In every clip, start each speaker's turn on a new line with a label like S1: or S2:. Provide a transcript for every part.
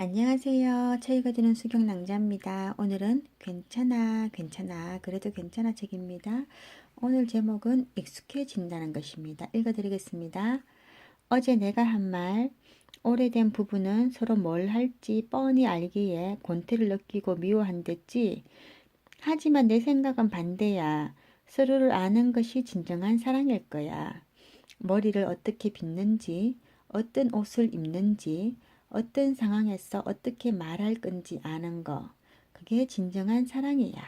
S1: 안녕하세요. 차이가 되는 수경 낭자입니다. 오늘은 괜찮아, 괜찮아, 그래도 괜찮아 책입니다. 오늘 제목은 익숙해진다는 것입니다. 읽어드리겠습니다. 어제 내가 한 말, 오래된 부부는 서로 뭘 할지 뻔히 알기에 권태를 느끼고 미워한댔지. 하지만 내 생각은 반대야. 서로를 아는 것이 진정한 사랑일 거야. 머리를 어떻게 빗는지, 어떤 옷을 입는지, 어떤 상황에서 어떻게 말할 건지 아는 거. 그게 진정한 사랑이야.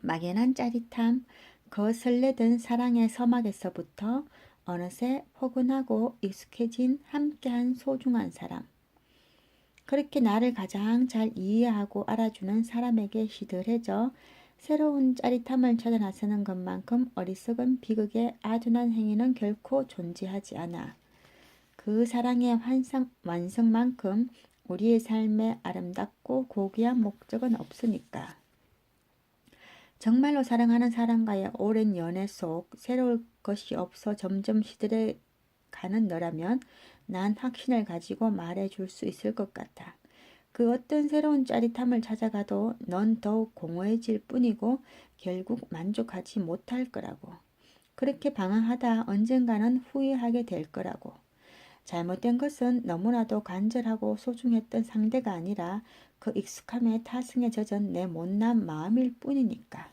S1: 막연한 짜릿함, 그 설레던 사랑의 서막에서부터 어느새 포근하고 익숙해진 함께한 소중한 사람. 그렇게 나를 가장 잘 이해하고 알아주는 사람에게 시들해져 새로운 짜릿함을 찾아 나서는 것만큼 어리석은 비극의 아둔한 행위는 결코 존재하지 않아. 그 사랑의 환상, 완성만큼 우리의 삶에 아름답고 고귀한 목적은 없으니까. 정말로 사랑하는 사람과의 오랜 연애 속 새로울 것이 없어 점점 시들해 가는 너라면 난 확신을 가지고 말해줄 수 있을 것 같아. 그 어떤 새로운 짜릿함을 찾아가도 넌 더욱 공허해질 뿐이고 결국 만족하지 못할 거라고. 그렇게 방황하다 언젠가는 후회하게 될 거라고. 잘못된 것은 너무나도 간절하고 소중했던 상대가 아니라 그 익숙함에 타승에 젖은 내 못난 마음일 뿐이니까.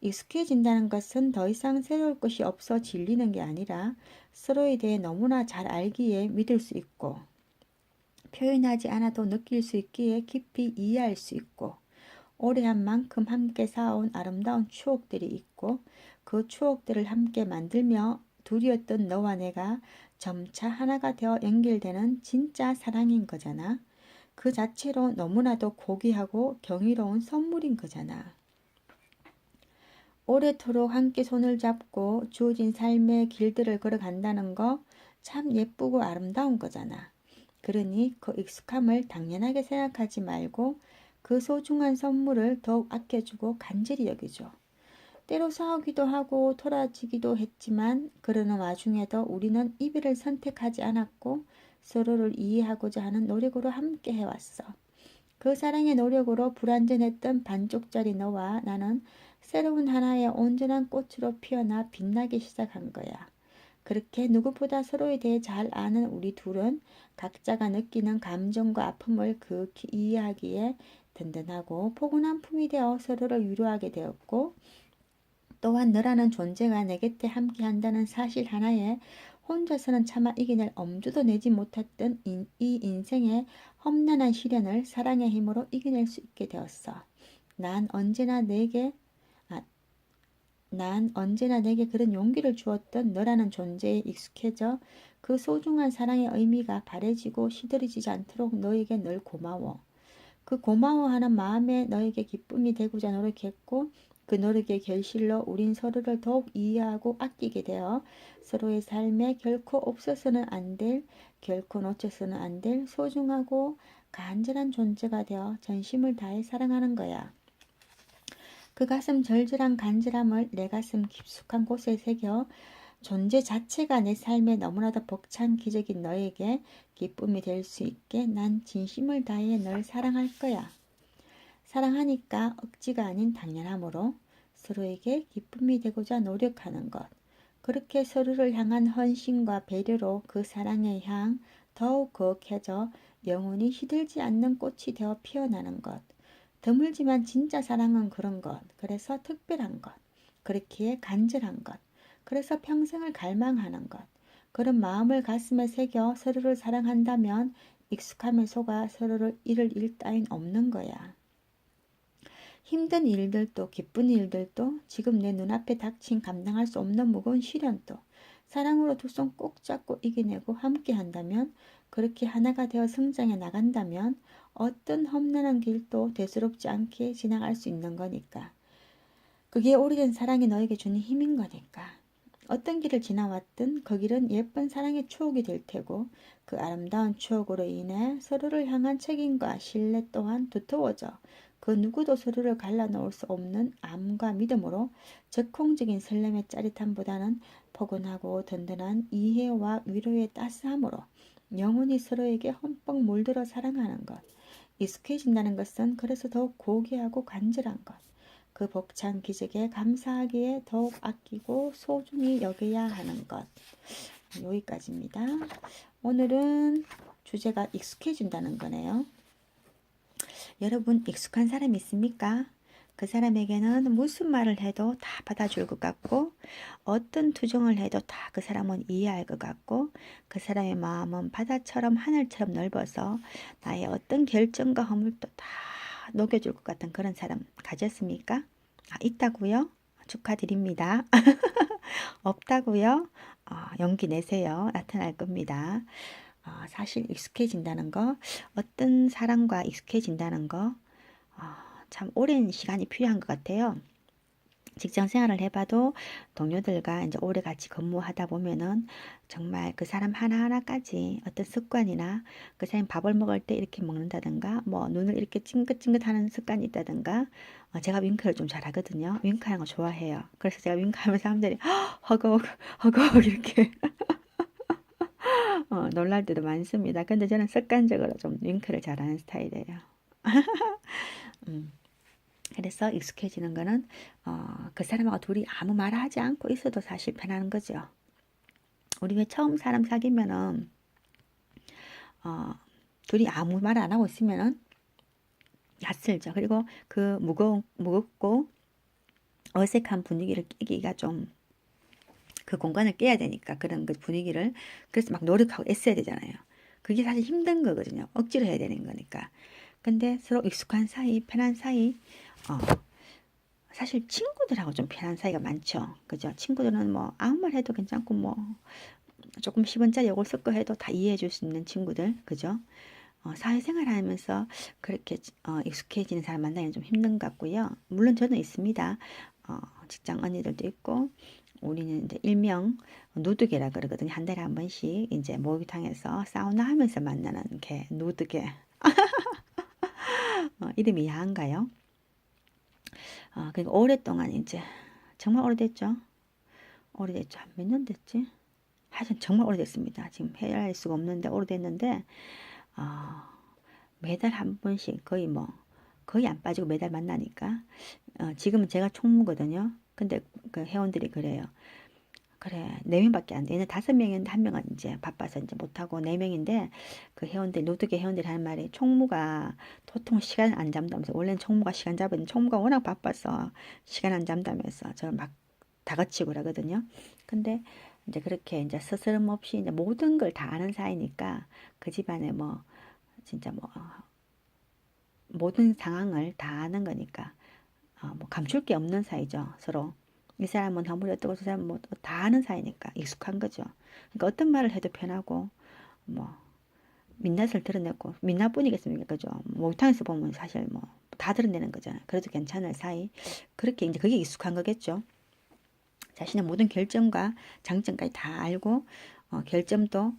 S1: 익숙해진다는 것은 더 이상 새로울 것이 없어 질리는 게 아니라 서로에 대해 너무나 잘 알기에 믿을 수 있고 표현하지 않아도 느낄 수 있기에 깊이 이해할 수 있고 오래 한 만큼 함께 쌓아온 아름다운 추억들이 있고 그 추억들을 함께 만들며 둘이었던 너와 내가 점차 하나가 되어 연결되는 진짜 사랑인 거잖아. 그 자체로 너무나도 고귀하고 경이로운 선물인 거잖아. 오래도록 함께 손을 잡고 주어진 삶의 길들을 걸어간다는 거 참 예쁘고 아름다운 거잖아. 그러니 그 익숙함을 당연하게 생각하지 말고 그 소중한 선물을 더욱 아껴주고 간절히 여기죠. 때로 싸우기도 하고 토라지기도 했지만 그러는 와중에도 우리는 이별을 선택하지 않았고 서로를 이해하고자 하는 노력으로 함께 해왔어. 그 사랑의 노력으로 불완전했던 반쪽짜리 너와 나는 새로운 하나의 온전한 꽃으로 피어나 빛나기 시작한 거야. 그렇게 누구보다 서로에 대해 잘 아는 우리 둘은 각자가 느끼는 감정과 아픔을 극히 이해하기에 든든하고 포근한 품이 되어 서로를 위로하게 되었고 또한 너라는 존재가 내 곁에 함께 한다는 사실 하나에 혼자서는 차마 이겨낼 엄두도 내지 못했던 인, 이 인생의 험난한 시련을 사랑의 힘으로 이겨낼 수 있게 되었어. 난 언제나 내게 난 언제나 내게 그런 용기를 주었던 너라는 존재에 익숙해져 그 소중한 사랑의 의미가 바래지고 시들해지지 않도록 너에게 늘 고마워. 그 고마워하는 마음에 너에게 기쁨이 되고자 노력했고 그 노력의 결실로 우린 서로를 더욱 이해하고 아끼게 되어 서로의 삶에 결코 없어서는 안 될, 결코 놓쳐서는 안 될 소중하고 간절한 존재가 되어 전심을 다해 사랑하는 거야. 그 가슴 절절한 간절함을 내 가슴 깊숙한 곳에 새겨 존재 자체가 내 삶에 너무나도 벅찬 기적인 너에게 기쁨이 될 수 있게 난 진심을 다해 널 사랑할 거야. 사랑하니까 억지가 아닌 당연함으로 서로에게 기쁨이 되고자 노력하는 것. 그렇게 서로를 향한 헌신과 배려로 그 사랑의 향 더욱 거룩해져 영원히 시들지 않는 꽃이 되어 피어나는 것. 드물지만 진짜 사랑은 그런 것. 그래서 특별한 것. 그렇기에 간절한 것. 그래서 평생을 갈망하는 것. 그런 마음을 가슴에 새겨 서로를 사랑한다면 익숙함에 속아 서로를 잃을 일 따윈 없는 거야. 힘든 일들도 기쁜 일들도 지금 내 눈앞에 닥친 감당할 수 없는 무거운 시련도 사랑으로 두 손 꼭 잡고 이겨내고 함께 한다면 그렇게 하나가 되어 성장해 나간다면 어떤 험난한 길도 대수롭지 않게 지나갈 수 있는 거니까. 그게 오래된 사랑이 너에게 주는 힘인 거니까. 어떤 길을 지나왔든 그 길은 예쁜 사랑의 추억이 될 테고 그 아름다운 추억으로 인해 서로를 향한 책임과 신뢰 또한 두터워져 그 누구도 서로를 갈라놓을 수 없는 암과 믿음으로 적콩적인 설렘의 짜릿함보다는 포근하고 든든한 이해와 위로의 따스함으로 영혼이 서로에게 흠뻑 물들어 사랑하는 것. 익숙해진다는 것은 그래서 더욱 고귀하고 간절한 것. 그 벅찬 기적에 감사하기에 더욱 아끼고 소중히 여겨야 하는 것. 여기까지입니다. 오늘은 주제가 익숙해진다는 거네요. 여러분 익숙한 사람 있습니까? 그 사람에게는 무슨 말을 해도 다 받아줄 것 같고 어떤 투정을 해도 다 그 사람은 이해할 것 같고 그 사람의 마음은 바다처럼 하늘처럼 넓어서 나의 어떤 결정과 허물도 다 녹여줄 것 같은 그런 사람 가졌습니까? 아, 있다고요? 축하드립니다. 없다고요? 어, 용기 내세요. 나타날 겁니다. 어, 사실 익숙해진다는 거, 어떤 사람과 익숙해진다는 거, 어, 참 오랜 시간이 필요한 것 같아요. 직장 생활을 해봐도 동료들과 이제 오래 같이 근무하다 보면은 정말 그 사람 하나하나까지 어떤 습관이나 그 사람 밥을 먹을 때 이렇게 먹는다든가 뭐 눈을 이렇게 찡긋찡긋 하는 습관이 있다든가 어, 제가 윙크를 좀 잘하거든요. 윙크하는 거 좋아해요. 그래서 제가 윙크하면 사람들이 허걱 허걱 이렇게 어, 놀랄 때도 많습니다. 근데 저는 습관적으로 좀 윙크를 잘하는 스타일이에요. 음. 그래서 익숙해지는 거는 어, 그 사람하고 둘이 아무 말 하지 않고 있어도 사실 편한 거죠. 우리 왜 처음 사람 사귀면은 어, 둘이 아무 말 안 하고 있으면은 낯설죠. 그리고 그 무거 무겁고 어색한 분위기를 깨기가 좀 그 공간을 깨야 되니까 그런 그 분위기를 그래서 막 노력하고 애써야 되잖아요. 그게 사실 힘든 거거든요. 억지로 해야 되는 거니까. 근데 서로 익숙한 사이, 편한 사이, 어, 사실 친구들하고 좀 편한 사이가 많죠. 그죠? 친구들은 뭐 아무 말 해도 괜찮고 뭐 조금 10원짜리 요걸 쓸거 해도 다 이해해 줄 수 있는 친구들. 그죠? 어, 사회생활 하면서 그렇게 어, 익숙해지는 사람 만나기는 좀 힘든 것 같고요. 물론 저는 있습니다. 어, 직장 언니들도 있고 우리는 이제 일명 누드개라 그러거든요. 한 달에 한 번씩 이제 목욕탕에서 사우나 하면서 만나는 개 누드개. 어, 이름이 야한가요? 어, 그러니까 오랫동안 이제 정말 오래됐죠. 오래됐죠. 몇 년 됐지? 하여튼 정말 오래됐습니다. 지금 헤아릴 수가 없는데 오래됐는데 어, 매달 한 번씩 거의 뭐 거의 안 빠지고 매달 만나니까 어, 지금은 제가 총무거든요. 근데 그 회원들이 그래요. 그래 네 명밖에 안 돼. 얘는 다섯 명인데 한 명은 이제 바빠서 이제 못하고 네 명인데 그 회원들 노드계 회원들이 하는 말이 총무가 도통 시간 안 잡다면서 원래는 총무가 시간 잡았는데 총무가 워낙 바빠서 시간 안 잡다면서 저를 막 다그치고 그러거든요. 근데 이제 그렇게 이제 스스럼 없이 이제 모든 걸 다 아는 사이니까 그 집안에 뭐 진짜 뭐 모든 상황을 다 아는 거니까 어, 뭐 감출 게 없는 사이죠 서로. 이 사람은 허물이 어떻고 저 사람은 뭐다 아는 사이니까 익숙한 거죠. 그러니까 어떤 말을 해도 편하고 뭐 민낯을 드러내고 민낯뿐이겠습니까, 그죠? 목탕에서 보면 사실 뭐 다 드러내는 거잖아요. 그래도 괜찮을 사이 그렇게 이제 그게 익숙한 거겠죠. 자신의 모든 결정과 장점까지 다 알고 어, 결점도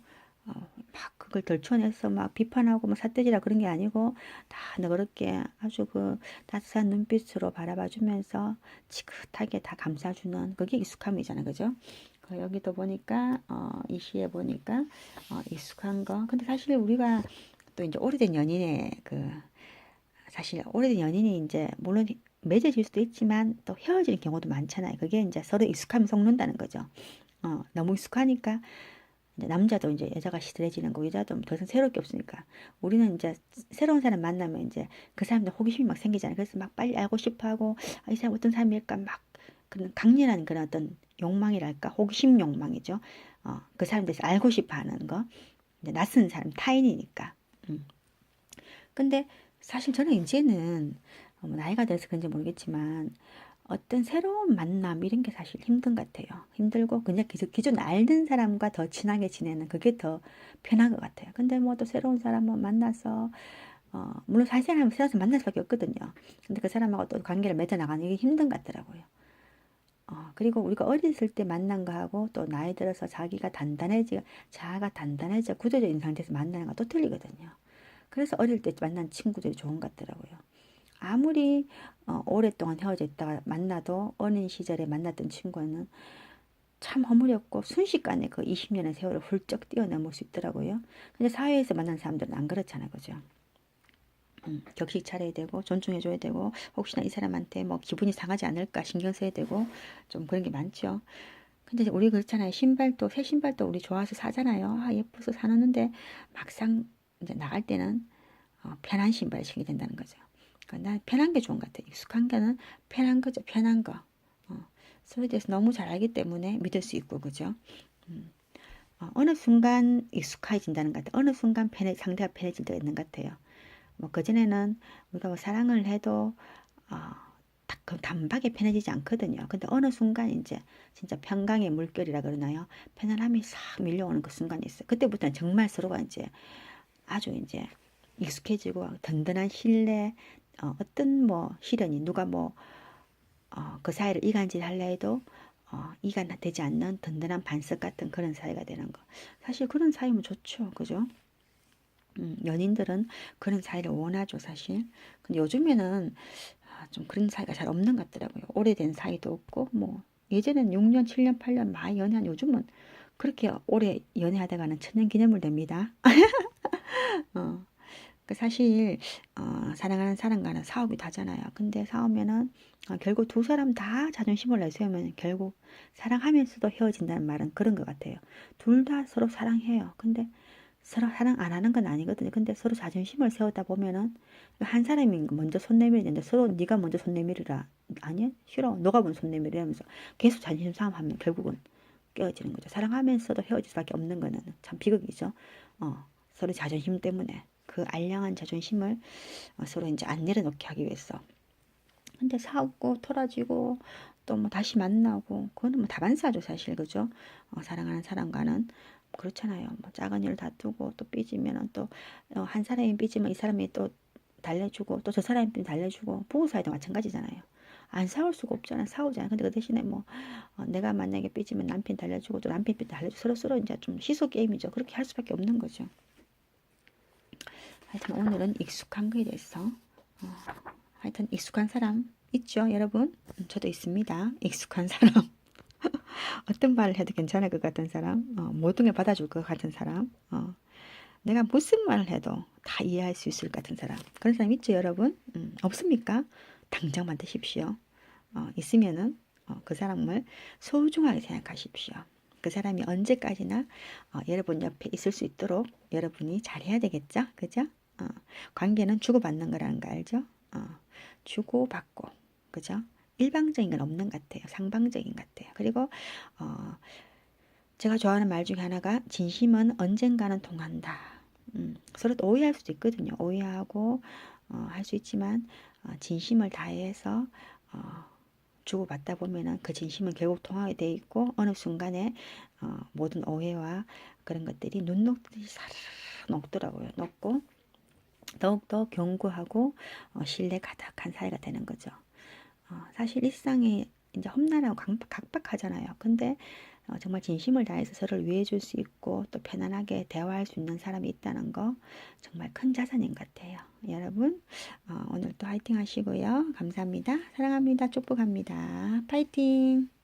S1: 어, 막 그걸 덜쳐내서 막 비판하고 뭐 삿대질이라 그런 게 아니고 다 너그럽게 아주 그 따뜻한 눈빛으로 바라봐주면서 지긋하게 다 감싸주는 그게 익숙함이잖아요, 그죠? 그 여기도 보니까 어, 이 시에 보니까 어, 익숙한 거. 근데 사실 우리가 또 이제 오래된 연인의 그 사실 오래된 연인이 이제 물론 맺어질 수도 있지만 또 헤어지는 경우도 많잖아요. 그게 이제 서로 익숙함이 속는다는 거죠. 어, 너무 익숙하니까 남자도 이제 여자가 시들해지는 거 여자도 더 이상 새로울 게 없으니까 우리는 이제 새로운 사람 만나면 이제 그 사람들 호기심이 막 생기잖아요. 그래서 막 빨리 알고 싶어하고 아, 이 사람 어떤 사람일까 막 그런 강렬한 그런 어떤 욕망이랄까 호기심 욕망이죠. 어, 그 사람 대해서 알고 싶어하는 거 이제 낯선 사람 타인이니까. 음. 근데 사실 저는 이제는 어, 뭐 나이가 들어서 그런지 모르겠지만 어떤 새로운 만남 이런 게 사실 힘든 것 같아요. 힘들고 그냥 기존, 기존 알던 사람과 더 친하게 지내는 그게 더 편한 것 같아요. 근데 뭐 또 새로운 사람을 만나서 어, 물론 사실은 새로운 사람 만날 수밖에 없거든요. 근데 그 사람하고 또 관계를 맺어 나가는 게 힘든 것 같더라고요. 어, 그리고 우리가 어렸을 때 만난 거하고 또 나이 들어서 자기가 단단해지, 자아가 단단해져 있는 상태에서 만나는 거또 틀리거든요. 그래서 어릴 때 만난 친구들이 좋은 것 같더라고요. 아무리 어, 오랫동안 헤어져 있다가 만나도 어린 시절에 만났던 친구는 참 허물었고 순식간에 그 20년의 세월을 훌쩍 뛰어넘을 수 있더라고요. 근데 사회에서 만난 사람들은 안 그렇잖아요. 그죠? 음, 격식 차려야 되고 존중해줘야 되고 혹시나 이 사람한테 뭐 기분이 상하지 않을까 신경 써야 되고 좀 그런 게 많죠. 근데 우리 그렇잖아요. 신발도 새 신발도 우리 좋아서 사잖아요. 아 예뻐서 사놓는데 막상 이제 나갈 때는 어, 편한 신발을 신게 된다는 거죠. 그러니까 난 편한 게 좋은 것 같아요. 익숙한 거는 편한 거죠. 편한 거. 어, 서로에 대해서 너무 잘 알기 때문에 믿을 수 있고 그죠. 음. 어, 어느 순간 익숙해진다는 것 같아요. 어느 순간 편해, 상대가 편해질 때가 있는 것 같아요. 뭐 그전에는 우리가 뭐 사랑을 해도 어, 딱그 단박에 편해지지 않거든요. 근데 어느 순간 이제 진짜 평강의 물결이라 그러나요? 편안함이 싹 밀려오는 그 순간이 있어요. 그때부터는 정말 서로가 이제 아주 이제 익숙해지고 든든한 신뢰, 어, 어떤 뭐 시련이 누가 뭐 어, 그 사이를 이간질 할래 해도 어, 이간 되지 않는 든든한 반석 같은 그런 사이가 되는 거. 사실 그런 사이면 좋죠. 그죠? 음, 연인들은 그런 사이를 원하죠, 사실. 근데 요즘에는 아, 좀 그런 사이가 잘 없는 것 같더라고요. 오래된 사이도 없고, 뭐, 예전엔 6년, 7년, 8년 많이 연애한 요즘은 그렇게 오래 연애하다가는 천년 기념을 됩니다. 어, 그 사실, 어, 사랑하는 사람과는 싸우기도 하잖아요. 근데 싸우면은, 어, 결국 두 사람 다 자존심을 내세우면 결국 사랑하면서도 헤어진다는 말은 그런 것 같아요. 둘 다 서로 사랑해요. 근데 서로 사랑 안 하는 건 아니거든요. 근데 서로 자존심을 세우다 보면은 한 사람이 먼저 손 내밀는데 서로 네가 먼저 손 내밀으라. 아니야? 싫어. 너가 먼저 손 내밀으 면서 계속 자존심 싸움하면 결국은 깨어지는 거죠. 사랑하면서도 헤어질 수밖에 없는 거는 참 비극이죠. 어, 서로 자존심 때문에 그 알량한 자존심을 어, 서로 이제 안 내려놓게 하기 위해서. 근데 싸우고 토라지고 또 뭐 다시 만나고 그거는 뭐 다반사죠 사실 그죠? 어, 사랑하는 사람과는 그렇잖아요. 뭐 작은 일 다투고 또 삐지면 또한 어, 사람이 삐지면 이 사람이 또 달래주고 또 저 사람이 삐 달래주고 부부 사이도 마찬가지잖아요. 안 싸울 수가 없잖아. 싸우잖아. 근데 그 대신에 뭐 어, 내가 만약에 삐지면 남편 달래주고 또 남편 삐 달래주고 서로 서로 이제 좀 시소 게임이죠. 그렇게 할 수밖에 없는 거죠. 하여튼 오늘은 익숙한 거에 대해서 어, 하여튼 익숙한 사람 있죠, 여러분? 음, 저도 있습니다. 익숙한 사람. 어떤 말을 해도 괜찮을 것 같은 사람, 어, 모든 걸 받아줄 것 같은 사람, 어, 내가 무슨 말을 해도 다 이해할 수 있을 것 같은 사람. 그런 사람 있죠, 여러분? 음, 없습니까? 당장 만드십시오. 어, 있으면은 어, 그 사람을 소중하게 생각하십시오. 그 사람이 언제까지나 어, 여러분 옆에 있을 수 있도록 여러분이 잘해야 되겠죠? 그죠? 어, 관계는 주고받는 거라는 거 알죠? 어, 주고받고, 그죠? 일방적인 건 없는 것 같아요. 상방적인 것 같아요. 그리고 어, 제가 좋아하는 말 중에 하나가 진심은 언젠가는 통한다. 음, 서로 오해할 수도 있거든요. 오해하고 어, 할 수 있지만 어, 진심을 다해서 어, 주고받다 보면은 그 진심은 결국 통하게 돼 있고 어느 순간에 어, 모든 오해와 그런 것들이 눈 녹듯이 사르르 녹더라고요. 녹고 더욱더 견고하고 어, 신뢰 가득한 사이가 되는 거죠. 어, 사실 일상이 이제 험난하고 각박하잖아요. 근데 어, 정말 진심을 다해서 서로를 위해 줄 수 있고 또 편안하게 대화할 수 있는 사람이 있다는 거 정말 큰 자산인 것 같아요. 여러분 어, 오늘 또 화이팅 하시고요. 감사합니다. 사랑합니다. 축복합니다. 파이팅!